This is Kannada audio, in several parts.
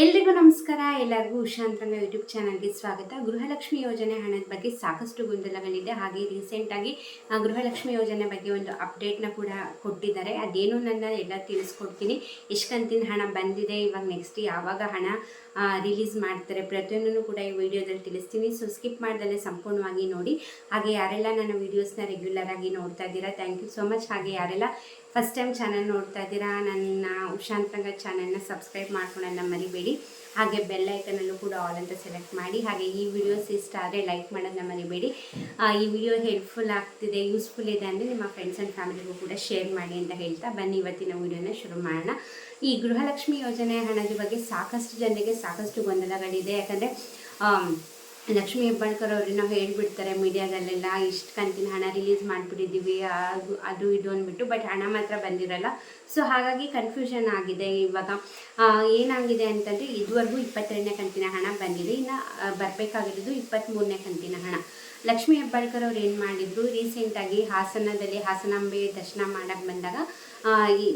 ಎಲ್ರಿಗೂ ನಮಸ್ಕಾರ. ಎಲ್ಲರಿಗೂ ಉಷಾ ಅಂತಂಗ ಯೂಟ್ಯೂಬ್ ಚಾನಲ್ಗೆ ಸ್ವಾಗತ. ಗೃಹಲಕ್ಷ್ಮಿ ಯೋಜನೆ ಹಣದ ಬಗ್ಗೆ ಸಾಕಷ್ಟು ಗೊಂದಲಗಳಿದೆ. ಹಾಗೆ ರೀಸೆಂಟಾಗಿ ಗೃಹಲಕ್ಷ್ಮಿ ಯೋಜನೆ ಬಗ್ಗೆ ಒಂದು ಅಪ್ಡೇಟ್ನ ಕೂಡ ಕೊಟ್ಟಿದ್ದಾರೆ. ಅದೇನು ನನ್ನ ಎಲ್ಲ ತಿಳಿಸ್ಕೊಡ್ತೀನಿ. ಎಷ್ಟು ಕಂತಿನ ಹಣ ಬಂದಿದೆ. ಇವಾಗ ನೆಕ್ಸ್ಟ್ ಯಾವಾಗ ಹಣ ರಿಲೀಸ್ ಮಾಡ್ತಾರೆ ಪ್ರತಿಯೊಂದನ್ನು ಕೂಡ ಈ ವಿಡಿಯೋದಲ್ಲಿ ತಿಳಿಸ್ತೀನಿ. ಸೊ ಸ್ಕಿಪ್ ಮಾಡ್ದಲ್ಲೇ ಸಂಪೂರ್ಣವಾಗಿ ನೋಡಿ. ಹಾಗೆ ಯಾರೆಲ್ಲ ನನ್ನ ವೀಡಿಯೋಸ್ನ ರೆಗ್ಯುಲರ್ ಆಗಿ ನೋಡ್ತಾ ಇದ್ದೀರಾ ಥ್ಯಾಂಕ್ ಯು ಸೊ ಮಚ್ ಹಾಗೆ ಯಾರೆಲ್ಲ ಫಸ್ಟ್ ಟೈಮ್ ಚಾನಲ್ ನೋಡ್ತಾ ಇದ್ದೀರಾ, ನನ್ನ ಉಶಾಂತರಂಗ ಚಾನಲ್ನ ಸಬ್ಸ್ಕ್ರೈಬ್ ಮಾಡ್ಕೊಳ್ಳೋಣ ಮರಿಬೇಡಿ. ಹಾಗೆ ಬೆಲ್ ಐಕನಲ್ಲೂ ಕೂಡ ಆಲ್ ಅಂತ ಸೆಲೆಕ್ಟ್ ಮಾಡಿ, ಹಾಗೆ ಈ ವಿಡಿಯೋಸ್ ಇಷ್ಟ ಆದರೆ ಲೈಕ್ ಮಾಡೋದನ್ನ ಮರಿಬೇಡಿ. ಈ ವಿಡಿಯೋ ಹೆಲ್ಪ್ಫುಲ್ ಆಗ್ತಿದೆ ಯೂಸ್ಫುಲ್ ಇದೆ ಅಂದರೆ ನಿಮ್ಮ ಫ್ರೆಂಡ್ಸ್ ಆ್ಯಂಡ್ ಫ್ಯಾಮಿಲಿಗೂ ಕೂಡ ಶೇರ್ ಮಾಡಿ ಅಂತ ಹೇಳ್ತಾ ಬನ್ನಿ, ಇವತ್ತಿನ ವಿಡಿಯೋನ ಶುರು ಮಾಡೋಣ. ಈ ಗೃಹಲಕ್ಷ್ಮಿ ಯೋಜನೆ ಹಣದ ಬಗ್ಗೆ ಸಾಕಷ್ಟು ಜನರಿಗೆ ಸಾಕಷ್ಟು ಗೊಂದಲಗಳಿದೆ. ಯಾಕಂದರೆ ಲಕ್ಷ್ಮೀ ಹೆಬ್ಬಾಳ್ಕರ್ ಅವ್ರನ್ನ ಹೇಳ್ಬಿಡ್ತಾರೆ ಮೀಡಿಯಾದಲ್ಲೆಲ್ಲ ಇಷ್ಟು ಕಂತಿನ ಹಣ ರಿಲೀಸ್ ಮಾಡಿಬಿಟ್ಟಿದ್ದೀವಿ ಅದು ಅದು ಇದು ಅಂದ್ಬಿಟ್ಟು ಬಟ್ ಹಣ ಮಾತ್ರ ಬಂದಿರಲ್ಲ. ಸೊ ಹಾಗಾಗಿ ಕನ್ಫ್ಯೂಷನ್ ಆಗಿದೆ ಇವಾಗ. ಏನಾಗಿದೆ ಅಂತಂದರೆ ಇದುವರೆಗೂ ಇಪ್ಪತ್ತೆರಡನೇ ಕಂತಿನ ಹಣ ಬಂದಿದೆ. ಇನ್ನು ಬರಬೇಕಾಗಿರೋದು ಇಪ್ಪತ್ತ್ಮೂರನೇ ಕಂತಿನ ಹಣ. ಲಕ್ಷ್ಮೀ ಹೆಬ್ಬಾಳ್ಕರ್ ಅವ್ರು ಏನು ಮಾಡಿದ್ರು ರೀಸೆಂಟಾಗಿ ಹಾಸನದಲ್ಲಿ, ಹಾಸನಾಂಬೆ ದರ್ಶನ ಮಾಡಕ್ಕೆ ಬಂದಾಗ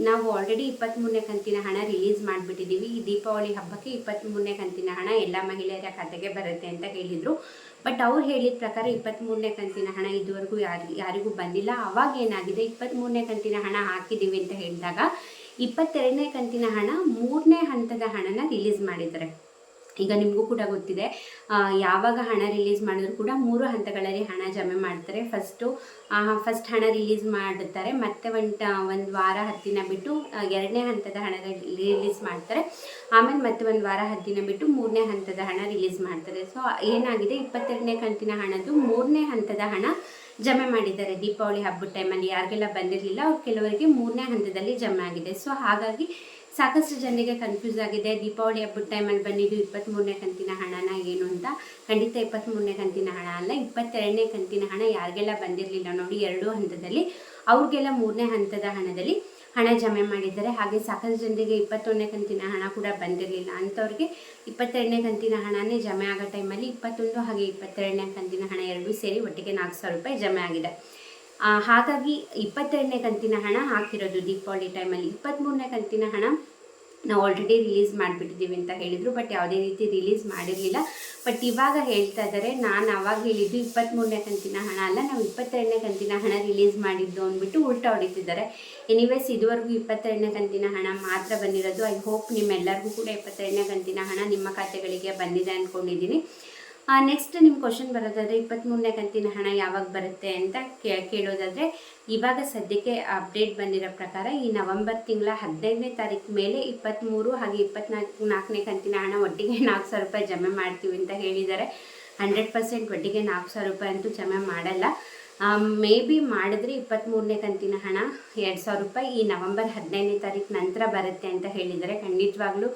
ನಾವು ಆಲ್ರೆಡಿ ಇಪ್ಪತ್ತ್ಮೂರನೇ ಕಂತಿನ ಹಣ ರಿಲೀಸ್ ಮಾಡಿಬಿಟ್ಟಿದ್ದೀವಿ ಈ ದೀಪಾವಳಿ ಹಬ್ಬಕ್ಕೆ ಇಪ್ಪತ್ತ್ಮೂರನೇ ಕಂತಿನ ಹಣ ಎಲ್ಲ ಮಹಿಳೆಯರ ಖಾತೆಗೆ ಬರುತ್ತೆ ಅಂತ ಹೇಳಿದರು. ಬಟ್ ಅವ್ರು ಹೇಳಿದ ಪ್ರಕಾರ ಇಪ್ಪತ್ತ್ಮೂರನೇ ಕಂತಿನ ಹಣ ಇದುವರೆಗೂ ಯಾರಿ, ಯಾರಿಗೂ ಬಂದಿಲ್ಲ. ಅವಾಗ ಏನಾಗಿದೆ? ಇಪ್ಪತ್ತ್ಮೂರನೇ ಕಂತಿನ ಹಣ ಹಾಕಿದ್ದೀವಿ ಅಂತ ಹೇಳಿದಾಗ, ಇಪ್ಪತ್ತೆರಡನೇ ಕಂತಿನ ಹಣ ಮೂರನೇ ಹಂತದ ಹಣನ ರಿಲೀಸ್ ಮಾಡಿದ್ದಾರೆ. ಈಗ ನಿಮಗೂ ಕೂಡ ಗೊತ್ತಿದೆ ಯಾವಾಗ ಹಣ ರಿಲೀಸ್ ಮಾಡಿದ್ರು ಕೂಡ ಮೂರು ಹಂತಗಳಲ್ಲಿ ಹಣ ಜಮೆ ಮಾಡ್ತಾರೆ. ಫಸ್ಟು ಫಸ್ಟ್ ಹಣ ರಿಲೀಸ್ ಮಾಡ್ತಾರೆ, ಮತ್ತೆ ಒಂದು ಒಂದು ವಾರ ಹತ್ತಿನ ಬಿಟ್ಟು ಎರಡನೇ ಹಂತದ ಹಣ ರಿಲೀಸ್ ಮಾಡ್ತಾರೆ. ಆಮೇಲೆ ಮತ್ತೆ ಒಂದು ವಾರ ಹತ್ತಿನ ಬಿಟ್ಟು ಮೂರನೇ ಹಂತದ ಹಣ ರಿಲೀಸ್ ಮಾಡ್ತಾರೆ. ಸೊ ಏನಾಗಿದೆ? ಇಪ್ಪತ್ತೆರಡನೇ ಕಂತಿನ ಹಣದ್ದು ಮೂರನೇ ಹಂತದ ಹಣ ಜಮೆ ಮಾಡಿದ್ದಾರೆ. ದೀಪಾವಳಿ ಹಬ್ಬದ ಟೈಮಲ್ಲಿ ಯಾರಿಗೆಲ್ಲ ಬಂದಿರಲಿಲ್ಲ, ಅವ್ರು ಕೆಲವರಿಗೆ ಮೂರನೇ ಹಂತದಲ್ಲಿ ಜಮೆ ಆಗಿದೆ. ಸೊ ಹಾಗಾಗಿ ಸಾಕಷ್ಟು ಜನರಿಗೆ ಕನ್ಫ್ಯೂಸ್ ಆಗಿದೆ. ದೀಪಾವಳಿ ಹಬ್ಬದ ಟೈಮಲ್ಲಿ ಬಂದಿದ್ದು ಇಪ್ಪತ್ತ್ಮೂರನೇ ಕಂತಿನ ಹಣನ ಏನು ಅಂತ. ಖಂಡಿತ ಇಪ್ಪತ್ತ್ಮೂರನೇ ಕಂತಿನ ಹಣ ಅಲ್ಲ, ಇಪ್ಪತ್ತೆರಡನೇ ಕಂತಿನ ಹಣ ಯಾರಿಗೆಲ್ಲ ಬಂದಿರಲಿಲ್ಲ ನೋಡಿ ಎರಡೂ ಹಂತದಲ್ಲಿ. ಅವ್ರಿಗೆಲ್ಲ ಮೂರನೇ ಹಂತದ ಹಣದಲ್ಲಿ ಹಣ ಜಮೆ ಮಾಡಿದ್ದಾರೆ. ಹಾಗೆ ಸಾಕಷ್ಟು ಜನರಿಗೆ ಇಪ್ಪತ್ತೊಂದನೇ ಕಂತಿನ ಹಣ ಕೂಡ ಬಂದಿರಲಿಲ್ಲ. ಅಂಥವ್ರಿಗೆ ಇಪ್ಪತ್ತೆರಡನೇ ಕಂತಿನ ಹಣನೇ ಜಮೆ ಆಗೋ ಟೈಮಲ್ಲಿ ಇಪ್ಪತ್ತೊಂದು ಹಾಗೆ ಇಪ್ಪತ್ತೆರಡನೇ ಕಂತಿನ ಹಣ ಎರಡೂ ಸೇರಿ ಒಟ್ಟಿಗೆ ನಾಲ್ಕು ಸಾವಿರ ರೂಪಾಯಿ ಜಮೆ ಆಗಿದೆ. ಹಾಗಾಗಿ ಇಪ್ಪತ್ತೆರಡನೇ ಕಂತಿನ ಹಣ ಹಾಕಿರೋದು ದೀಪಾವಳಿ ಟೈಮಲ್ಲಿ ಇಪ್ಪತ್ತ್ಮೂರನೇ ಕಂತಿನ ಹಣ ನಾವು ಆಲ್ರೆಡಿ ರಿಲೀಸ್ ಮಾಡಿಬಿಟ್ಟಿದ್ದೀವಿ ಅಂತ ಹೇಳಿದರು ಬಟ್ ಯಾವುದೇ ರೀತಿ ರಿಲೀಸ್ ಮಾಡಿರಲಿಲ್ಲ. ಬಟ್ ಇವಾಗ ಹೇಳ್ತಾ ಇದ್ದಾರೆ ನಾನು ಅವಾಗ ಹೇಳಿದ್ದು ಇಪ್ಪತ್ತ್ಮೂರನೇ ಕಂತಿನ ಹಣ ಅಲ್ಲ, ನಾವು ಇಪ್ಪತ್ತೆರಡನೇ ಕಂತಿನ ಹಣ ರಿಲೀಸ್ ಮಾಡಿದ್ದು ಅಂದ್ಬಿಟ್ಟು ಉಲ್ಟಾ ಹೊಡಿತಿದ್ದಾರೆ. ಎನಿವೇಸ್ ಇದುವರೆಗೂ ಇಪ್ಪತ್ತೆರಡನೇ ಕಂತಿನ ಹಣ ಮಾತ್ರ ಬಂದಿರೋದು. ಐ ಹೋಪ್ ನಿಮ್ಮೆಲ್ಲರಿಗೂ ಕೂಡ ಇಪ್ಪತ್ತೆರಡನೇ ಕಂತಿನ ಹಣ ನಿಮ್ಮ ಖಾತೆಗಳಿಗೆ ಬಂದಿದೆ ಅಂದ್ಕೊಂಡಿದ್ದೀನಿ ನೆಕ್ಸ್ಟ್ ನಿಮ್ಮ ಕ್ವಶನ್ ಬರೋದಾದರೆ ಇಪ್ಪತ್ತ್ಮೂರನೇ ಕಂತಿನ ಹಣ ಯಾವಾಗ ಬರುತ್ತೆ ಅಂತ ಕೇಳೋದಾದರೆ ಇವಾಗ ಸದ್ಯಕ್ಕೆ ಅಪ್ಡೇಟ್ ಬಂದಿರೋ ಪ್ರಕಾರ ಈ ನವೆಂಬರ್ ತಿಂಗಳ ಹದಿನೈದನೇ ತಾರೀಕು ಮೇಲೆ ಇಪ್ಪತ್ತ್ಮೂರು ಹಾಗೆ ಇಪ್ಪತ್ನಾಲ್ಕು ನಾಲ್ಕನೇ ಕಂತಿನ ಹಣ ಒಟ್ಟಿಗೆ ನಾಲ್ಕು ಸಾವಿರ ರೂಪಾಯಿ ಜಮೆ ಮಾಡ್ತೀವಿ ಅಂತ ಹೇಳಿದ್ದಾರೆ. ಹಂಡ್ರೆಡ್ ಪರ್ಸೆಂಟ್ ಒಟ್ಟಿಗೆ ನಾಲ್ಕು ಸಾವಿರ ರೂಪಾಯಿ ಅಂತೂ ಜಮೆ ಮಾಡಲ್ಲ. ಮೇ ಬಿ ಮಾಡಿದ್ರೆ ಇಪ್ಪತ್ತ್ಮೂರನೇ ಕಂತಿನ ಹಣ, ಎರಡು ಸಾವಿರ ರೂಪಾಯಿ ಈ ನವೆಂಬರ್ ಹದಿನೈದನೇ ತಾರೀಕು ನಂತರ ಬರುತ್ತೆ ಅಂತ ಹೇಳಿದರೆ ಖಂಡಿತವಾಗ್ಲೂ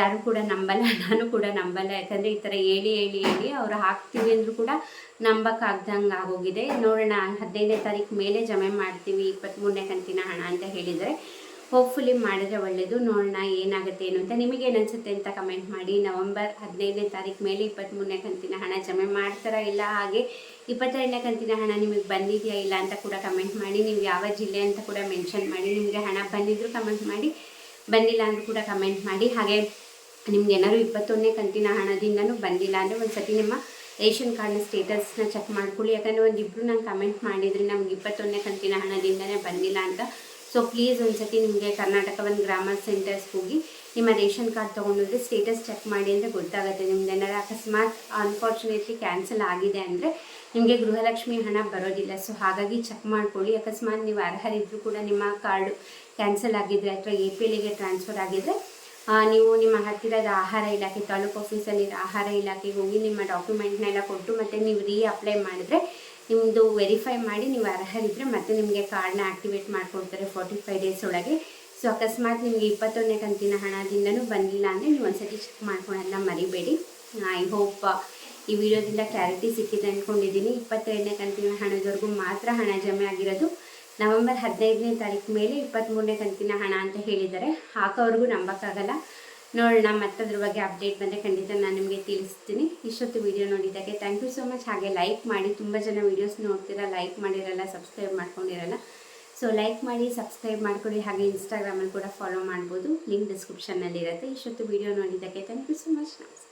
ಯಾರು ಕೂಡ ನಂಬಲ್ಲ, ನಾನು ಕೂಡ ನಂಬಲ್ಲ. ಯಾಕಂದರೆ ಈ ಥರ ಹೇಳಿ ಹೇಳಿ ಹೇಳಿ ಅವರು ಹಾಕ್ತೀವಿ ಅಂದರೂ ಕೂಡ ನಂಬಕ್ಕಾಗ್ದಂಗೆ ಆಗೋಗಿದೆ. ನೋಡೋಣ, ಹದಿನೈದನೇ ತಾರೀಕು ಮೇಲೆ ಜಮೆ ಮಾಡ್ತೀವಿ ಇಪ್ಪತ್ತ್ಮೂರನೇ ಕಂತಿನ ಹಣ ಅಂತ ಹೇಳಿದರೆ ಹೋಪ್ಫುಲಿ ಮಾಡಿದರೆ ಒಳ್ಳೆಯದು ನೋಡೋಣ ಏನಾಗುತ್ತೆ ಏನು ಅಂತ ನಿಮಗೇನು ಅನಿಸುತ್ತೆ ಅಂತ ಕಮೆಂಟ್ ಮಾಡಿ. ನವಂಬರ್ ಹದಿನೈದನೇ ತಾರೀಕು ಮೇಲೆ ಇಪ್ಪತ್ತ್ಮೂರನೇ ಕಂತಿನ ಹಣ ಜಮೆ ಮಾಡ್ತಾರಾ ಇಲ್ಲ ಹಾಗೆ ಇಪ್ಪತ್ತೆರಡನೇ ಕಂತಿನ ಹಣ ನಿಮಗೆ ಬಂದಿದೆಯಾ ಇಲ್ಲ ಅಂತ ಕೂಡ ಕಮೆಂಟ್ ಮಾಡಿ. ನೀವು ಯಾವ ಜಿಲ್ಲೆ ಅಂತ ಕೂಡ ಮೆನ್ಷನ್ ಮಾಡಿ. ನಿಮಗೆ ಹಣ ಬಂದಿದ್ದರೂ ಕಮೆಂಟ್ ಮಾಡಿ. ಬಂದಿಲ್ಲ ಅಂದರೂ ಕೂಡ ಕಮೆಂಟ್ ಮಾಡಿ. ಹಾಗೆ ನಿಮ್ಗೆ ಏನಾದ್ರು ಇಪ್ಪತ್ತೊಂದನೇ ಕಂತಿನ ಹಣದಿಂದನೂ ಬಂದಿಲ್ಲ ಅಂದರೆ ಒಂದು ಸತಿ ನಿಮ್ಮ ರೇಷನ್ ಕಾರ್ಡ್ನ ಸ್ಟೇಟಸ್ನ ಚೆಕ್ ಮಾಡ್ಕೊಳ್ಳಿ. ಯಾಕಂದರೆ ಒಂದು ಇಬ್ಬರು ನಂಗೆ ಕಮೆಂಟ್ ಮಾಡಿದರೆ ನಮ್ಗೆ ಇಪ್ಪತ್ತೊಂದನೇ ಕಂತಿನ ಹಣದಿಂದನೇ ಬಂದಿಲ್ಲ ಅಂತ ಸೊ ಪ್ಲೀಸ್ ಒಂದ್ಸತಿ ನಿಮಗೆ ಕರ್ನಾಟಕ ಒಂದು ಗ್ರಾಮರ್ ಸೆಂಟರ್ಸ್ಗೆ ಹೋಗಿ ನಿಮ್ಮ ರೇಷನ್ ಕಾರ್ಡ್ ತೊಗೊಂಡಿದ್ರೆ ಸ್ಟೇಟಸ್ ಚೆಕ್ ಮಾಡಿ ಅಂದರೆ ಗೊತ್ತಾಗುತ್ತೆ. ನಿಮ್ದು ಏನಾದ್ರು ಅಕಸ್ಮಾತ್ ಅನ್ಫಾರ್ಚುನೇಟ್ಲಿ ಕ್ಯಾನ್ಸಲ್ ಆಗಿದೆ ಅಂದರೆ ನಿಮಗೆ ಗೃಹಲಕ್ಷ್ಮಿ ಹಣ ಬರೋದಿಲ್ಲ. ಸೊ ಹಾಗಾಗಿ ಚೆಕ್ ಮಾಡ್ಕೊಳ್ಳಿ. ಅಕಸ್ಮಾತ್ ನೀವು ಅರ್ಹರಿದ್ದರೂ ಕೂಡ ನಿಮ್ಮ ಕಾರ್ಡು ಕ್ಯಾನ್ಸಲ್ ಆಗಿದ್ರೆ ಅಥವಾ ಎ ಪಿ ಎಲ್ಗೆ ಟ್ರಾನ್ಸ್ಫರ್ ಆಗಿದ್ದರೆ ನೀವು ನಿಮ್ಮ ಹತ್ತಿರದ ಆಹಾರ ಇಲಾಖೆ, ತಾಲೂಕು ಆಫೀಸಲ್ಲಿ ಆಹಾರ ಇಲಾಖೆಗೆ ಹೋಗಿ ನಿಮ್ಮ ಡಾಕ್ಯುಮೆಂಟ್ನೆಲ್ಲ ಕೊಟ್ಟು ಮತ್ತು ನೀವು ರೀ ಅಪ್ಲೈ ಮಾಡಿದ್ರೆ ನಿಮ್ಮದು ವೆರಿಫೈ ಮಾಡಿ, ನೀವು ಅರ್ಹರಿದ್ದರೆ ಮತ್ತೆ ನಿಮಗೆ ಕಾರ್ಡ್ನ ಆಕ್ಟಿವೇಟ್ ಮಾಡಿಕೊಡ್ತಾರೆ ಫಾರ್ಟಿ ಫೈವ್ ಡೇಸ್ ಒಳಗೆ. ಸೊ ಅಕಸ್ಮಾತ್ ನಿಮಗೆ ಇಪ್ಪತ್ತೊಂದನೇ ಕಂತಿನ ಹಣದಿಂದನೂ ಬಂದಿಲ್ಲ ಅಂದರೆ ನೀವು ಒಂದ್ಸತಿ ಚೆಕ್ ಮಾಡ್ಕೊಳ್ಳೋದನ್ನ ಮರಿಬೇಡಿ. ಐ ಹೋಪ್ ಈ ವಿಡಿಯೋದಿಂದ ಕ್ಲಾರಿಟಿ ಸಿಕ್ಕಿದೆ ಅಂದ್ಕೊಂಡಿದ್ದೀನಿ ಇಪ್ಪತ್ತೆರಡನೇ ಕಂತಿನ ಹಣದವರೆಗೂ ಮಾತ್ರ ಹಣ ಜಮೆ ಆಗಿರೋದು. ನವೆಂಬರ್ ಹದಿನೈದನೇ ತಾರೀಕು ಮೇಲೆ ಇಪ್ಪತ್ತ್ಮೂರನೇ ಕಂತಿನ ಹಣ ಅಂತ ಹೇಳಿದ್ದಾರೆ. ಹಾಕೋವ್ರಿಗೂ ನಂಬಕ್ಕಾಗಲ್ಲ. ನೋಡೋಣ ಮತ್ತೆ ಅದ್ರ ಬಗ್ಗೆ ಅಪ್ಡೇಟ್ ಬಂದರೆ ಖಂಡಿತ ನಾನು ನಿಮಗೆ ತಿಳಿಸ್ತೀನಿ. ಇಷ್ಟೊತ್ತು ವಿಡಿಯೋ ನೋಡಿದ್ದಕ್ಕೆ ಥ್ಯಾಂಕ್ ಯು ಸೊ ಮಚ್ ಹಾಗೆ ಲೈಕ್ ಮಾಡಿ, ತುಂಬ ಜನ ವೀಡಿಯೋಸ್ ನೋಡ್ತೀರಾ ಲೈಕ್ ಮಾಡಿರಲ್ಲ ಸಬ್ಸ್ಕ್ರೈಬ್ ಮಾಡ್ಕೊಂಡಿರಲ್ಲ. ಸೊ ಲೈಕ್ ಮಾಡಿ ಸಬ್ಸ್ಕ್ರೈಬ್ ಮಾಡ್ಕೊಳ್ಳಿ ಹಾಗೆ ಇನ್ಸ್ಟಾಗ್ರಾಮಲ್ಲಿ ಕೂಡ ಫಾಲೋ ಮಾಡ್ಬೋದು. ಲಿಂಕ್ ಡಿಸ್ಕ್ರಿಪ್ಷನ್ನಲ್ಲಿರುತ್ತೆ ಇಷ್ಟೊತ್ತು ವಿಡಿಯೋ ನೋಡಿದ್ದಕ್ಕೆ ಥ್ಯಾಂಕ್ ಯು ಸೊ ಮಚ್ ನಮಸ್ಕಾರ